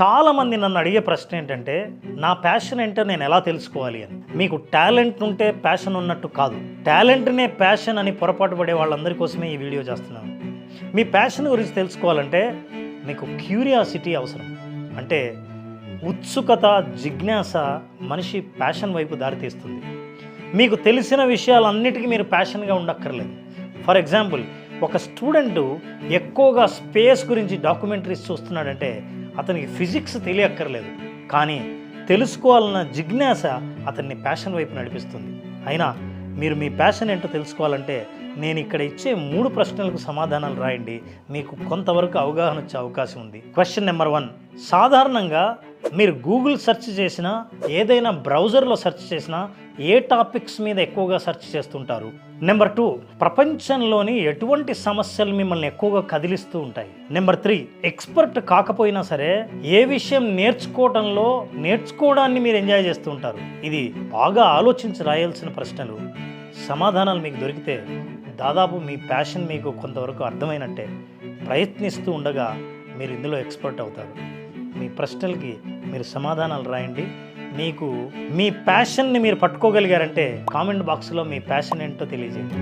చాలామంది నన్ను అడిగే ప్రశ్న ఏంటంటే నా ప్యాషన్ ఏంటో నేను ఎలా తెలుసుకోవాలి అని. మీకు టాలెంట్ ఉంటే ప్యాషన్ ఉన్నట్టు కాదు. టాలెంట్నే ప్యాషన్ అని పొరపాటు పడే వాళ్ళందరి కోసమే ఈ వీడియో చేస్తున్నాను. మీ ప్యాషన్ గురించి తెలుసుకోవాలంటే మీకు క్యూరియాసిటీ అవసరం. అంటే ఉత్సుకత జిజ్ఞాస మనిషి ప్యాషన్ వైపు దారితీస్తుంది మీకు తెలిసిన విషయాలన్నిటికీ మీరు ప్యాషన్గా ఉండక్కర్లేదు. ఫర్ ఎగ్జాంపుల్ ఒక స్టూడెంట్ ఎక్కువగా స్పేస్ గురించి డాక్యుమెంటరీస్ చూస్తున్నాడంటే అతనికి ఫిజిక్స్ తెలియక్కర్లేదు కానీ తెలుసుకోవాలన్న జిజ్ఞాస అతన్ని ప్యాషన్ వైపు నడిపిస్తుంది. అయినా మీరు మీ ప్యాషన్ ఏంటో తెలుసుకోవాలంటే నేను ఇక్కడ ఇచ్చే మూడు ప్రశ్నలకు సమాధానాలు రాయండి. మీకు కొంతవరకు అవగాహన వచ్చే అవకాశం ఉంది. క్వశ్చన్ నెంబర్ వన్ సాధారణంగా మీరు గూగుల్ సెర్చ్ చేసినా ఏదైనా బ్రౌజర్లో సెర్చ్ చేసినా ఏ టాపిక్స్ మీద ఎక్కువగా సెర్చ్ చేస్తుంటారు? నెంబర్ టూ ప్రపంచంలోని ఎటువంటి సమస్యలు మిమ్మల్ని ఎక్కువగా కదిలిస్తూ ఉంటాయి? నెంబర్ త్రీ ఎక్స్పర్ట్ కాకపోయినా సరే ఏ విషయం నేర్చుకోవడంలో నేర్చుకోవడాన్ని మీరు ఎంజాయ్ చేస్తూ ఉంటారు? ఇది బాగా ఆలోచించి రాయాల్సిన ప్రశ్నలు. సమాధానాలు మీకు దొరికితే దాదాపు మీ ప్యాషన్ మీకు కొంతవరకు అర్థమైనట్టే. ప్రయత్నిస్తూ ఉండగా మీరు ఇందులో ఎక్స్పర్ట్ అవుతారు. మీ ప్రశ్నలకి మీరు సమాధానాలు రాయండి. మీకు మీ ప్యాషన్ని మీరు పట్టుకోగలిగారంటే కామెంట్ బాక్స్లో మీ ప్యాషన్ ఏంటో తెలియజేయండి.